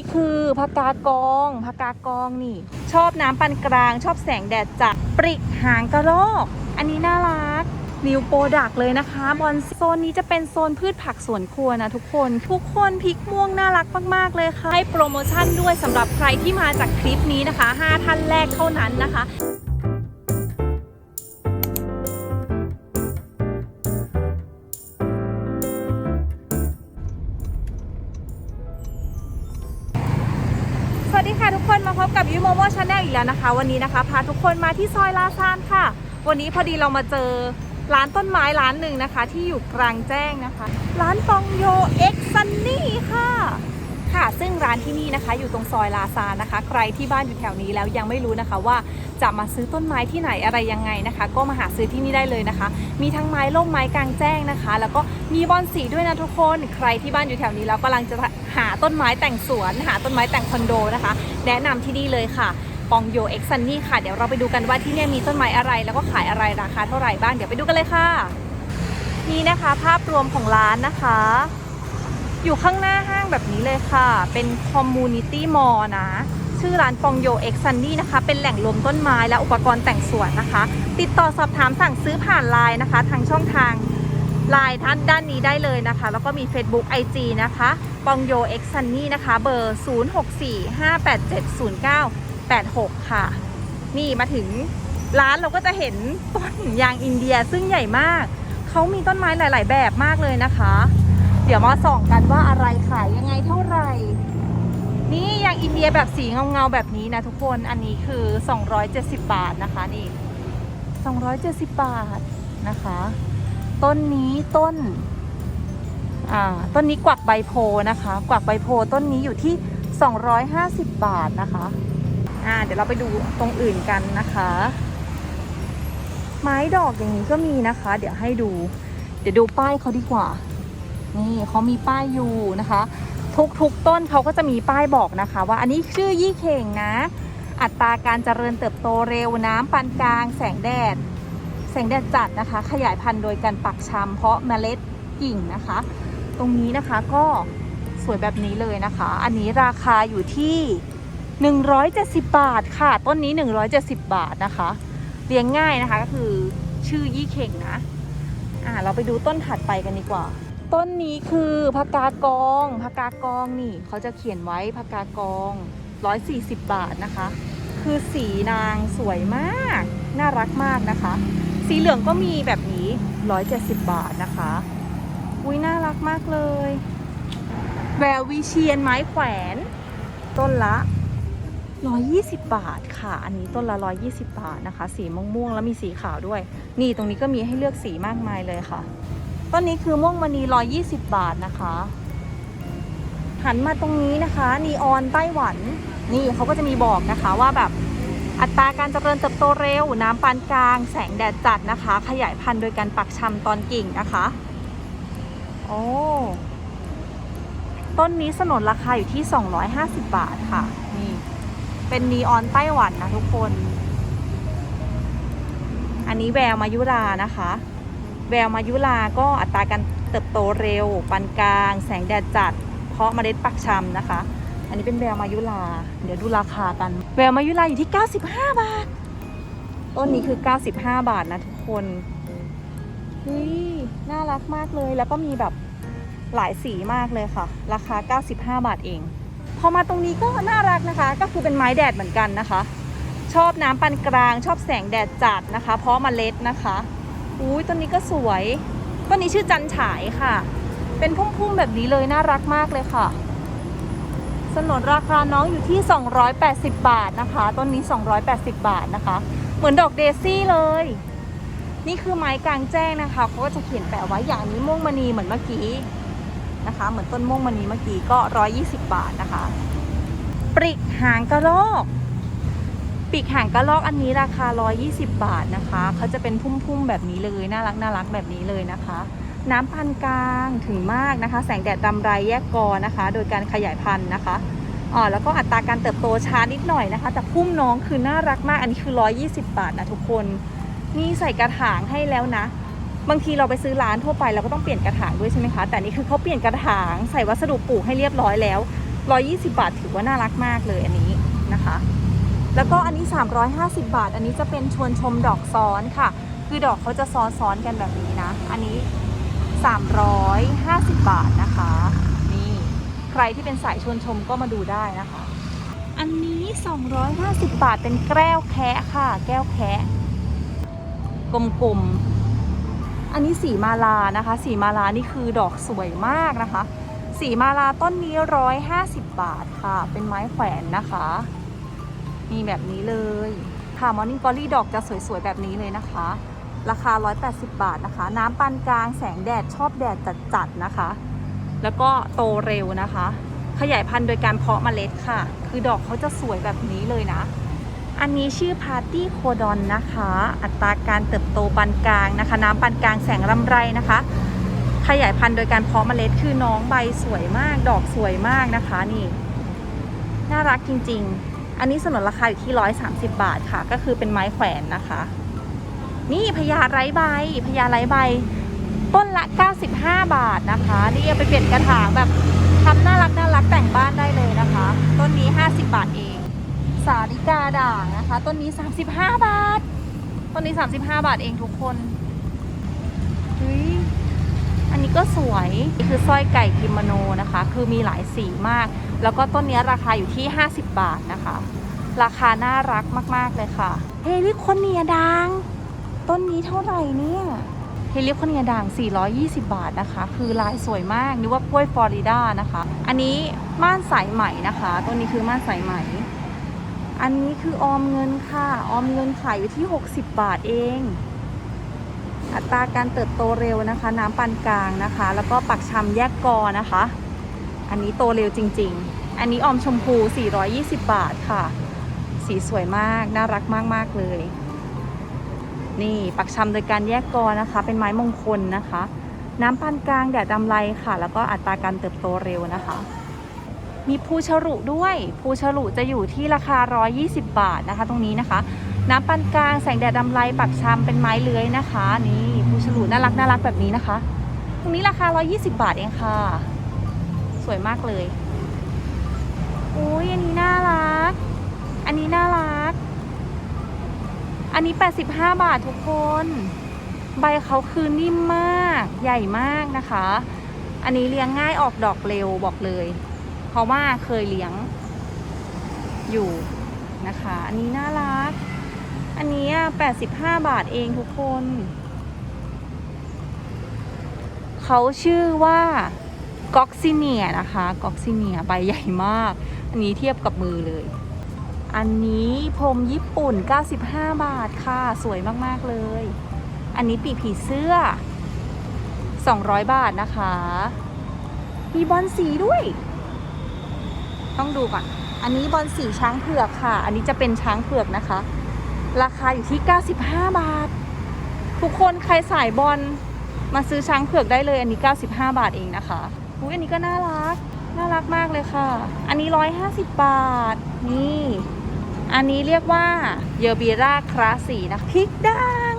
ี่คือพากากองพากากองนี่ ชอบน้ำปานกลาง ชอบแสงแดดจัดปริกหางกระรอก อันนี้น่ารักนิวโปรดักเลยนะคะบอลโซนนี้จะเป็นโซนพืชผักสวนครัวนะทุกคน ทุกคนพริกม่วงน่ารักมาก ๆ เลยค่ะ ให้โปรโมชั่นด้วยสำหรับใครที่มาจากคลิปนี้นะคะ 5 ท่านแรกเท่านั้นนะคะ วัสดีค่ะทุกคนมาพบกับยูโมโมชาแนลอีกแล้วนะคะ วันนี้นะคะพาทุกคนมาที่ซอยลาซานค่ะ วันนี้พอดีเรามาเจอร้านต้นไม้ร้านหนึ่งนะคะ ที่อยู่กลางแจ้งนะคะ ร้านปองโยเอ็กซันนี่ค่ะ ค่ะ ซึ่งร้านที่นี่นะคะ อยู่ตรงซอยลาซานนะคะ ใครที่บ้านอยู่แถวนี้แล้วยังไม่รู้นะคะว่าจะมาซื้อต้นไม้ที่ไหนอะไรยังไงนะคะ ก็มาหาซื้อที่นี่ได้เลยนะคะ มีทั้งไม้ล่มไม้กลางแจ้งนะคะ แล้วก็มีบอนสีด้วยนะทุกคน ใครที่บ้านอยู่แถวนี้แล้วกำลังจะ หาต้นไม้แต่งสวน หาต้นไม้แต่งคอนโดนะคะ แนะนำที่นี่เลยค่ะปองโยเอ็กซันนี่ค่ะ เดี๋ยวเราไปดูกันว่าที่เนี่ยมีต้นไม้อะไร แล้วก็ขายอะไรราคาเท่าไหร่บ้าง เดี๋ยวไปดูกันเลยค่ะ นี่นะคะภาพรวมของร้านนะคะ อยู่ข้างหน้าห้างแบบนี้เลยค่ะ เป็นคอมมูนิตี้มอลนะชื่อร้านปองโยเอ็กซันนี่นะคะ เป็นแหล่งรวมต้นไม้และอุปกรณ์แต่งสวนนะคะ ติดต่อสอบถามสั่งซื้อผ่านไลน์นะคะ ทางช่องทาง ไลน์ท่านด้านนี้ได้เลยนะคะ แล้วก็มี Facebook IG นะคะปองโยเอ็กซันนี่นะคะ เบอร์ 0645870986 ค่ะ นี่มาถึงร้านเราก็จะเห็นต้นยางอินเดียซึ่งใหญ่มาก เขามีต้นไม้หลาย ๆ แบบมากเลยนะคะ เดี๋ยวมาส่องกันว่าอะไรขายยังไงเท่าไหร่ นี่ยางอินเดียแบบสีเงา ๆ แบบนี้นะทุกคน อันนี้คือ 270 บาทนะคะนี่ 270 บาทนะคะ ต้นนี้ต้นอ่าต้นนี้กวักใบโพนะคะ กวักใบโพต้นนี้อยู่ที่ 250 บาทนะคะอ่าเดี๋ยวเราไปดูตรงอื่นกันนะคะ ไม้ดอกอย่างนี้ก็มีนะคะ เดี๋ยวให้ดู เดี๋ยวดูป้ายเขาดีกว่า นี่เขามีป้ายอยู่นะคะ ทุกทุกต้นเขาก็จะมีป้ายบอกนะคะ ว่าอันนี้ชื่อยี่เข่งนะ อัตราการเจริญเติบโตเร็วน้ำปานกลาง แสงแดด แสงแดดจัดนะคะ ขยายพันธุ์โดยการปักชำเพาะเมล็ดกิ่งนะคะ ตรงนี้นะคะก็สวยแบบนี้เลยนะคะ อันนี้ราคาอยู่ที่ 170 บาทค่ะ ต้นนี้ 170 บาทนะคะ เลี้ยงง่ายนะคะก็คือชื่อยี่เข่งนะอ่าเราไปดูต้นถัดไปกันดีกว่า ต้นนี้คือพากากองพากากองนี่เขาจะเขียนไว้พากากอง 140 บาทนะคะ คือสีนางสวยมาก น่ารักมากนะคะ สีเหลืองก็มีแบบนี้ 170 บาทนะคะ อุ้ยน่ารักมากเลย แวววิเชียนไม้แขวน ต้นละ 120 บาทค่ะ อันนี้ต้นละ 120 บาทนะคะ สีม่วงๆแล้วมีสีขาวด้วย นี่ตรงนี้ก็มีให้เลือกสีมากมายเลยค่ะ ต้นนี้คือม่วงมณี 120 บาทนะคะ หันมาตรงนี้นะคะ นีออนไต้หวัน นี่เขาก็จะมีบอกนะคะว่าแบบ อัตราการเจริญเติบโตเร็ว น้ำปานกลาง แสงแดดจัดนะคะ ขยายพันธุ์โดยการปักชำตอนกิ่งนะคะ โอ้ต้นนี้สนนราคาอยู่ที่ 250 บาทค่ะ นี่ เป็นนีออนไต้หวันนะทุกคน อันนี้แววมายุรานะคะ แววมายุราก็อัตราการเติบโตเร็ว ปานกลาง แสงแดดจัด เพราะเมล็ดปักชำนะคะ อันนี้เป็นแววมายุราเดี๋ยวดูราคากัน แววมายุราอยู่ที่ 95 บาท ต้นนี้คือ 95 บาทนะทุกคนเฮ้ยน่ารักมากเลย แล้วก็มีแบบหลายสีมากเลยค่ะ ราคา 95 บาทเอง พอมาตรงนี้ก็น่ารักนะคะ ก็คือเป็นไม้แดดเหมือนกันนะคะ ชอบน้ำปานกลาง ชอบแสงแดดจัดนะคะ เพราะมเมล็ดนะคะ อุ้ยต้นนี้ก็สวย ต้นนี้ชื่อจันฉายค่ะ เป็นพุ่มๆแบบนี้เลยน่ารักมากเลยค่ะ สนนราคาน้องอยู่ที่ 280 บาทนะคะ ต้นนี้ 280 บาทนะคะ เหมือนดอกเดซี่เลย นี่คือไม้กลางแจ้งนะคะเขาก็จะเขียนแปะไว้อย่างนี้ม่วงมณีเหมือนเมื่อกี้นะคะ เหมือนต้นม่วงมณีเมื่อกี้ก็ 120 บาทนะคะ ปริกหางกระรอกปีกหางกระรอกอันนี้ราคา 120 บาทนะคะ เขาจะเป็นพุ่มๆแบบนี้เลย น่ารักน่ารักแบบนี้เลยนะคะ น้ำพันกลางถึงมากนะคะ แสงแดดรำไรแยกกอนะคะ โดยการขยายพันธุ์นะคะอ่าแล้วก็อัตราการเติบโตช้านิดหน่อยนะคะ แต่พุ่มน้องคือน่ารักมากอันนี้คือ 120 บาทนะทุกคน นี่ใส่กระถางให้แล้วนะ บางทีเราไปซื้อร้านทั่วไปเราก็ต้องเปลี่ยนกระถางด้วยใช่ไหมคะแต่นี่คือเขาเปลี่ยนกระถางใส่วัสดุปลูกให้เรียบร้อยแล้ว 120 บาทถือว่าน่ารักมากเลยอันนี้นะคะ แล้วก็อันนี้ 350 บาท อันนี้จะเป็นชวนชมดอกซ้อนค่ะ คือดอกเขาจะซ้อนๆกันแบบนี้นะ อันนี้ 350 บาทนะคะ นี่ใครที่เป็นสายชวนชมก็มาดูได้นะคะ อันนี้ 250 บาทเป็นแก้วแคะค่ะ แก้วแคะกลมๆ อันนี้สีมาลานะคะ สีมาลานี่คือดอกสวยมากนะคะ สีมาลาต้นนี้ 150 บาทค่ะ เป็นไม้แขวนนะคะ มีแบบนี้เลยค่ะมอร์นิ่งกอรี่ดอกจะสวยๆ แบบนี้เลยนะคะ ราคา 180 บาทนะคะ น้ำปานกลางแสงแดดชอบแดดจัดๆนะคะ แล้วก็โตเร็วนะคะ ขยายพันธุ์โดยการเพาะเมล็ดค่ะ คือดอกเขาจะสวยแบบนี้เลยนะ อันนี้ชื่อพาร์ตี้โคดอนนะคะ อัตราการเติบโตปานกลางนะคะ น้ำปานกลางแสงรำไรนะคะ ขยายพันธุ์โดยการเพาะเมล็ดคือน้องใบสวยมาก ดอกสวยมากนะคะนี่ น่ารักจริง ๆ อันนี้สนนราคาอยู่ที่ 130 บาทค่ะ ก็คือเป็นไม้แขวนนะคะ นี่พญาไร้ใบพญาไร้ใบ ต้นละ 95 บาทนะคะ นี่เอาไปเปลี่ยนกระถางแบบทำน่ารักน่ารักแต่งบ้านได้เลยนะคะ ต้นนี้ 50 บาทเอง สาริกาด่างนะคะ ต้นนี้ 35 บาท ต้นนี้ 35 บาทเองทุกคนเฮ้ยอันนี้ก็สวยนี่คือสร้อยไก่กิโมโนนะคะ คือมีหลายสีมาก แล้วก็ต้นนี้ราคาอยู่ที่ 50 บาทนะคะ ราคาน่ารักมาก ๆ เลยค่ะเฮลิคอนเนียด่าง ต้นนี้เท่าไหร่เนี่ยเฮลิคอนเนียด่าง 420 บาทนะคะ คือลายสวยมากนึกว่ากล้วยฟลอริดานะคะ อันนี้ม่านสายไหมนะคะ ต้นนี้คือม่านสายไหม อันนี้คือออมเงินค่ะ ออมเงินขายอยู่ที่ 60 บาทเอง อัตราการเติบโตเร็วนะคะ น้ำปานกลางนะคะ แล้วก็ปักชำแยกกอนะคะ อันนี้โตเร็วจริง ๆ อันนี้ออมชมพู 420 บาทค่ะ สีสวยมาก น่ารักมากๆเลย นี่ปักชำโดยการแยกกอนะคะ เป็นไม้มงคลนะคะ น้ำปานกลางแดดดำไรค่ะ แล้วก็อัตราการเติบโตเร็วนะคะ มีภูฉลุด้วยภูฉลุจะอยู่ที่ราคา 120 บาทนะคะ ตรงนี้นะคะ น้ำปานกลางแสงแดดดำไรปักชำเป็นไม้เลื้อยนะคะ นี่ภูฉลุน่ารักน่ารักแบบนี้นะคะ ตรงนี้ราคา 120 บาทเองค่ะ สวยมากเลยอุ้ยอันนี้น่ารัก อันนี้น่ารัก อันนี้ 85 บาททุกคน ใบเขาคือนิ่มมากใหญ่มากนะคะ อันนี้เลี้ยงง่ายออกดอกเร็วบอกเลย เพราะว่าเคยเลี้ยงอยู่นะคะ อันนี้น่ารัก อันนี้ 85 บาทเองทุกคน เขาชื่อว่าก็อกซิเนียนะคะก็อกซิเนียใบใหญ่มาก อันนี้เทียบกับมือเลย อันนี้พรมญี่ปุ่น 95 บาทค่ะ สวยมาก ๆ เลย อันนี้ปีผีเสื้อ 200 บาทนะคะ มีบอลสีด้วย ต้องดูก่อน อันนี้บอลสีช้างเผือกค่ะ อันนี้จะเป็นช้างเผือกนะคะ ราคาอยู่ที่ 95 บาท ทุกคนใครสายบอลมาซื้อช้างเผือกได้เลย อันนี้ 95 บาทเองนะคะอุ้ยอันนี้ก็น่ารัก น่ารักมากเลยค่ะ อันนี้ 150 บาท นี่ อันนี้เรียกว่าเยอร์บีราคลาสีนะพริกด่าง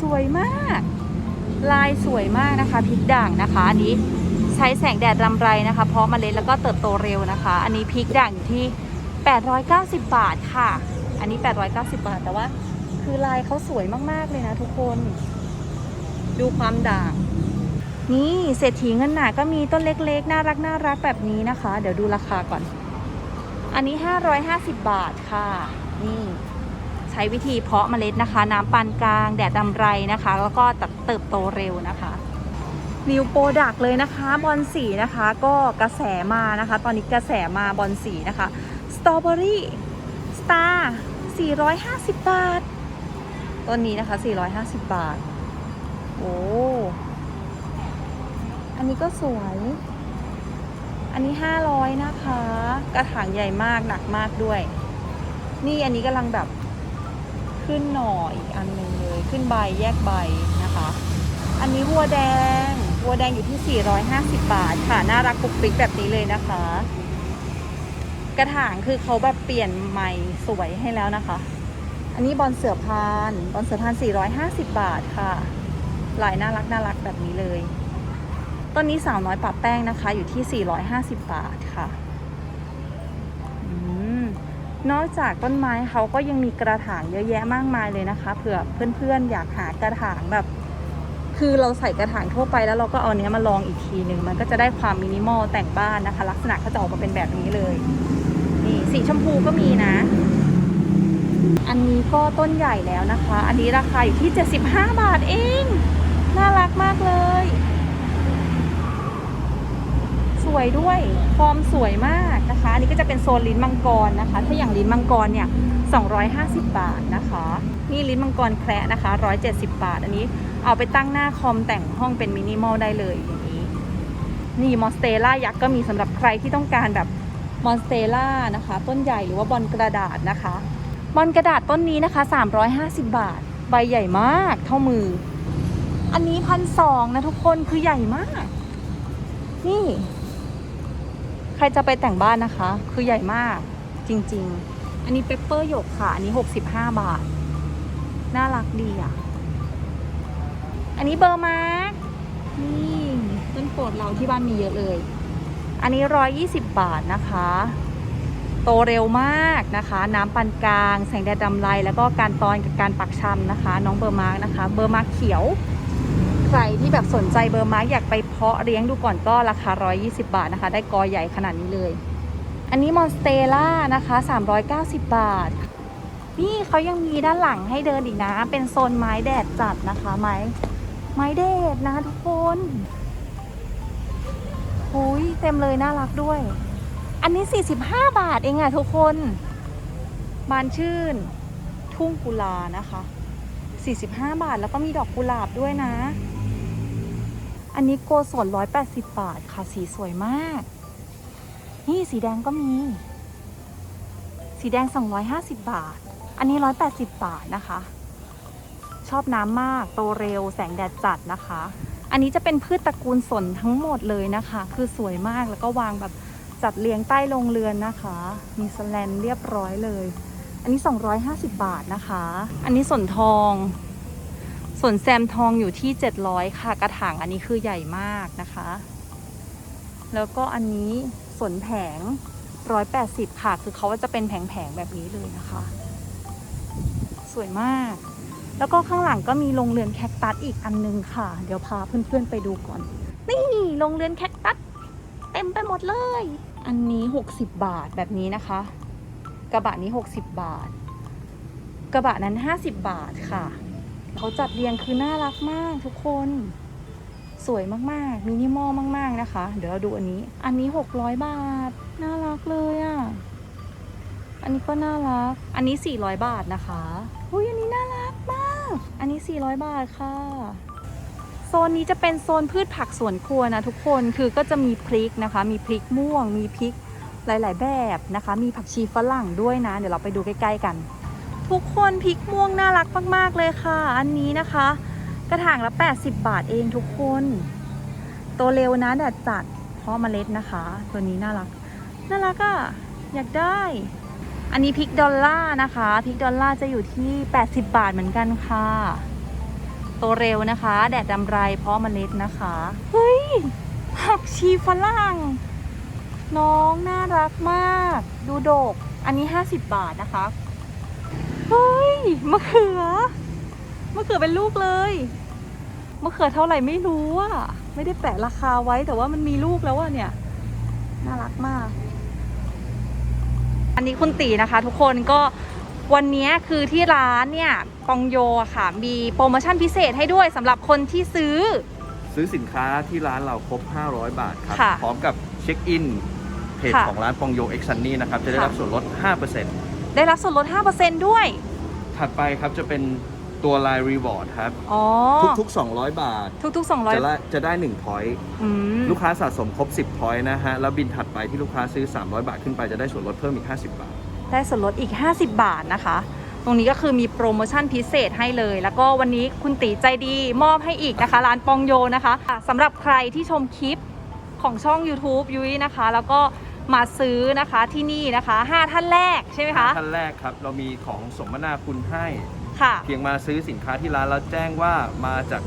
สวยมาก ลายสวยมากนะคะพริกด่างนะคะอันนี้ใช้แสงแดดรำไรนะคะ เพราะเมล็ดแล้วก็เติบโตเร็วนะคะ อันนี้พริกด่างอยู่ที่ 890 บาทค่ะ อันนี้ 890 บาทแต่ว่าคือลายเขาสวยมากๆเลยนะทุกคน ดูความด่าง นี่เศรษฐีเงินหนาก็มีต้นเล็กๆ น่ารักน่ารักแบบนี้นะคะ เดี๋ยวดูราคาก่อน อันนี้ 550 บาทค่ะ นี่ใช้วิธีเพาะเมล็ดนะคะ น้ำปานกลาง แดดดำไรนะคะ แล้วก็เติบโตเร็วนะคะนิวโปรดักเลยนะคะบอลสีนะคะ ก็กระแสมานะคะ ตอนนี้กระแสมาบอลสีนะคะสตรอเบอรี่สตาร์450 บาทต้นนี้นะคะ 450 บาท โอ้ อันนี้ก็สวย อันนี้ 500 นะคะ กระถางใหญ่มากหนักมากด้วย นี่อันนี้กำลังแบบขึ้นหน่ออีกอันหนึ่งเลย ขึ้นใบแยกใบนะคะ อันนี้วัวแดง วัวแดงอยู่ที่ 450 บาทค่ะ น่ารักปุกปิกแบบนี้เลยนะคะ กระถางคือเขาแบบเปลี่ยนใหม่สวยให้แล้วนะคะ อันนี้บอลเสือพาน บอลเสือพาน 450 บาทค่ะลายน่ารักน่ารักแบบนี้เลย ต้นนี้สาวน้อยปะแป้งนะคะ อยู่ที่ 450 บาทค่ะนอกจากต้นไม้เขาก็ยังมีกระถางเยอะแยะมากมายเลยนะคะเผื่อเพื่อนๆ อยากหากระถางแบบ คือเราใส่กระถางทั่วไปแล้วเราก็เอาเนี้ยมาลองอีกทีหนึ่งมันก็จะได้ความมินิมอลแต่งบ้านนะคะ ลักษณะเขาจะออกมาเป็นแบบนี้เลย นี่สีชมพูก็มีนะ อันนี้ก็ต้นใหญ่แล้วนะคะ อันนี้ราคาอยู่ที่ 75 บาทเอง น่ารักมากเลย วยด้วยฟอร์มสวยมากนะคะ อันนี้ก็จะเป็นโซนลิ้นมังกรนะคะ ถ้าอย่างลิ้นมังกรเนี่ย250 บาทนะคะ นี่ลิ้นมังกรแคระนะคะ 170 บาท อันนี้เอาไปตั้งหน้าคอมแต่งห้องเป็นมินิมอลได้เลยอย่างนี้ นี่มอนสเตล่ายักษ์ก็มีสำหรับใครที่ต้องการแบบมอนสเตล่านะคะ ต้นใหญ่หรือว่าบอลกระดาษนะคะบอลกระดาษต้นนี้นะคะ 350 บาท ใบใหญ่มากเท่ามือ อันนี้พันสองนะทุกคนคือใหญ่มาก นี่ ใครจะไปแต่งบ้านนะคะ คือใหญ่มากจริง ๆ อันนี้เปปเปอร์หยกค่ะ อันนี้ 65 บาท น่ารักดีอะ อันนี้เบอร์มาร์กนี่ต้นโปรดเราที่บ้านมีเยอะเลย อันนี้ 120 บาทนะคะ โตเร็วมากนะคะ น้ำปานกลาง แสงแดดดำไรแล้วก็การตอนกับการปักชำนะคะ น้องเบอร์มาร์กนะคะ เบอร์มาร์กเขียว รที่แบบสนใจเบอร์มาร์กอยากไปเพาะเลี้ยงดูก่อนก็ราคา 120 บาทนะคะ ได้กอใหญ่ขนาดนี้เลย อันนี้มอนสเตล่านะคะ 390 บาท นี่เขายังมีด้านหลังให้เดินอีกนะ เป็นโซนไม้แดดจัดนะคะ ไม้ไม้แดดนะทุกคนหุยเต็มเลยน่ารักด้วย อันนี้ 45 บาทเองอะทุกคน บานชื่น ทุ่งกุลานะคะ45 บาทแล้วก็มีดอกกุหลาบด้วยนะ อันนี้โกสน180 บาทค่ะ สีสวยมาก นี่สีแดงก็มี สีแดง 250 บาท อันนี้ 180 บาทนะคะ ชอบน้ำมาก โตเร็ว แสงแดดจัดนะคะ อันนี้จะเป็นพืชตระกูลสนทั้งหมดเลยนะคะ คือสวยมาก แล้วก็วางแบบจัดเรียงใต้โรงเรือนนะคะ มีสแลนเรียบร้อยเลย อันนี้ 250 บาทนะคะ อันนี้สนทอง ส่วนแซมทองอยู่ที่ 700 ค่ะ กระถางอันนี้คือใหญ่มากนะคะ แล้วก็อันนี้สนแผง 180 ค่ะ คือเขาจะเป็นแผงๆแบบนี้เลยนะคะ สวยมาก แล้วก็ข้างหลังก็มีโรงเรือนแคคตัสอีกอันนึงค่ะ เดี๋ยวพาเพื่อนๆไปดูก่อน นี่โรงเรือนแคคตัสเต็มไปหมดเลย อันนี้ 60 บาทแบบนี้นะคะ กระบะนี้ 60 บาท กระบะนั้น 50 บาทค่ะ เขาจัดเรียงคือน่ารักมากทุกคน สวยมากๆมินิมอลมาก ๆนะคะ เดี๋ยวเราดูอันนี้ อันนี้ 600 บาท น่ารักเลยอะ่ะ อันนี้ก็น่ารัก อันนี้ 400 บาทนะคะอุ้ยอันนี้น่ารักมาก อันนี้ 400 บาทค่ะ โซนนี้จะเป็นโซนพืชผักสวนครัวนะทุกคนคือก็จะมีพริกนะคะ มีพริกม่วง มีพริกหลาย ๆ แบบนะคะ มีผักชีฝรั่งด้วยนะ เดี๋ยวเราไปดูใกล้ ๆ กัน ทุกคนพริกม่วงน่ารักมาก ๆ เลยค่ะ อันนี้นะคะ กระถางละ 80 บาทเองทุกคนโตเร็วนะแดดจัด เพราะเมล็ดนะคะ ตัวนี้น่ารัก น่ารักอะ่ะ อยากได้ อันนี้พริกดอลล่านะคะพริกดอลล่าจะอยู่ที่ 80 บาทเหมือนกันค่ะโตเร็วนะคะ แดดดำไร เพราะเมล็ดนะคะ เฮ้ยผักชีฝรั่ง น้องน่ารักมาก ดูโดก อันนี้ 50 บาทนะคะ เฮ้ยมะเขือมะเขือเป็นลูกเลยมะเขือเท่าไหร่ไม่รู้อะไม่ได้แปะราคาไว้แต่ว่ามันมีลูกแล้วอะเนี่ย น่ารักมาก อันนี้คุณตีนะคะ ทุกคนก็วันนี้คือที่ร้านเนี่ยกองโยอะค่ะ มีโปรโมชั่นพิเศษให้ด้วยสำหรับคนที่ซื้อ ซื้อสินค้าที่ร้านเราครบ 500 บาทครับค่ะพร้อมกับเช็คอินเพจค่ะของร้านปองโยเอ็กซันนี่นะครับ จะได้รับค่ะส่วนลด 5% ได้รับส่วนลด 5%ด้วย ถัดไปครับจะเป็นตัวลายรีวอร์ดครับ อ๋อ ทุกๆ 200 บาท ทุกๆจะ200ละจะได้1พอยต์อืมลูกค้าสะสมครบ 10พอยต์นะฮะ แล้วบินถัดไปที่ลูกค้าซื้อ 300 บาทขึ้นไปจะได้ส่วนลดเพิ่มอีก 50 บาท ได้ส่วนลดอีก 50 บาทนะคะ ตรงนี้ก็คือมีโปรโมชั่นพิเศษให้เลย แล้วก็วันนี้คุณตีใจดีมอบให้อีกนะคะร้านปองโยนะคะอะสำหรับใครที่ชมคลิปของช่อง YouTube ยุ้ยนะคะ แล้วก็ มาซื้อนะคะที่นี่นะคะ 5 ท่านแรกใช่ไหมคะ ท่านแรกครับ เรามีของสมนาคุณให้ ค่ะ เพียงมาซื้อสินค้าที่ร้านแล้วแจ้งว่ามาจาก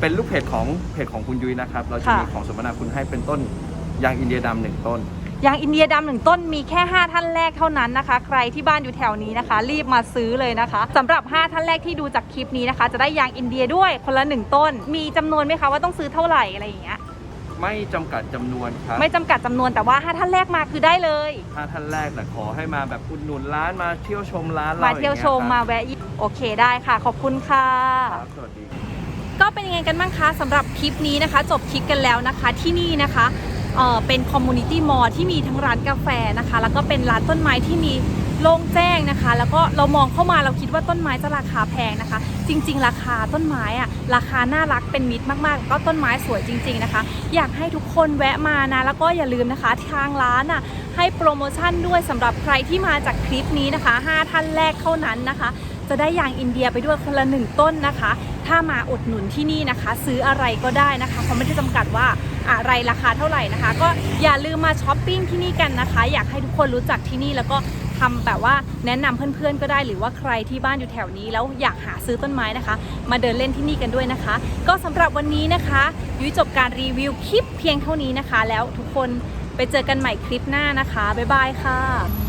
เป็นลูกเพจของเพจของคุณยุ้ยนะครับ เราจะค่ะ มีของสมนาคุณให้เป็นต้นยางอินเดียดำหนึ่งต้น ยางอินเดียดำหนึ่งต้นมีแค่ 5 ท่านแรกเท่านั้นนะคะ ใครที่บ้านอยู่แถวนี้นะคะ รีบมาซื้อเลยนะคะสำหรับ 5 ท่านแรกที่ดูจากคลิปนี้นะคะ จะได้ยางอินเดียด้วยคนละหนึ่งต้น มีจำนวนไหมคะว่าต้องซื้อเท่าไหร่อะไรอย่างเงี้ย ไม่จำกัดจำนวนครับ ไม่จำกัดจำนวนแต่ว่า5ท่านแรกมาคือได้เลย ถ้าท่านแรกแต่ขอให้มาแบบอุดหนุนร้านมาเที่ยวชมร้านเรามาเที่ยวชมอย่งมางี้แวะหยิบโอเคได้ค่ะ ขอบคุณค่ะครับสวัสดี ก็เป็นยังไงกันบ้างคะสำหรับคลิปนี้นะคะ จบคลิปกันแล้วนะคะที่นี่นะคะเอ่อเป็นคอมมูนิตี้มอลที่มีทั้งร้านกาแฟนะคะ แล้วก็เป็นร้านต้นไม้ที่มี โล่งแจ้งนะคะ แล้วก็เรามองเข้ามาเราคิดว่าต้นไม้จะราคาแพงนะคะ จริง ๆ ราคาต้นไม้อะราคาน่ารักเป็นมิตรมากๆ ก็ต้นไม้สวยจริง ๆนะคะ อยากให้ทุกคนแวะมานะ แล้วก็อย่าลืมนะคะทางร้านอะให้โปรโมชั่นด้วยสำหรับใครที่มาจากคลิปนี้นะคะ 5 ท่านแรกเท่านั้นนะคะจะได้ยางอินเดียไปด้วยคนละหนึ่งต้นนะคะ ถ้ามาอุดหนุนที่นี่นะคะ ซื้ออะไรก็ได้นะคะเขาไม่ได้จำกัดว่าอะไรราคาเท่าไหร่นะคะ ก็อย่าลืมมาช้อปปิ้งที่นี่กันนะคะ อยากให้ทุกคนรู้จักที่นี่แล้วก็ ทำแบบว่าแนะนำเพื่อนๆก็ได้หรือว่าใครที่บ้านอยู่แถวนี้ แล้วอยากหาซื้อต้นไม้นะคะ มาเดินเล่นที่นี่กันด้วยนะคะ ก็สำหรับวันนี้นะคะยุ้ยจบการรีวิวคลิปเพียงเท่านี้นะคะ แล้วทุกคนไปเจอกันใหม่คลิปหน้านะคะบ๊ายบายค่ะ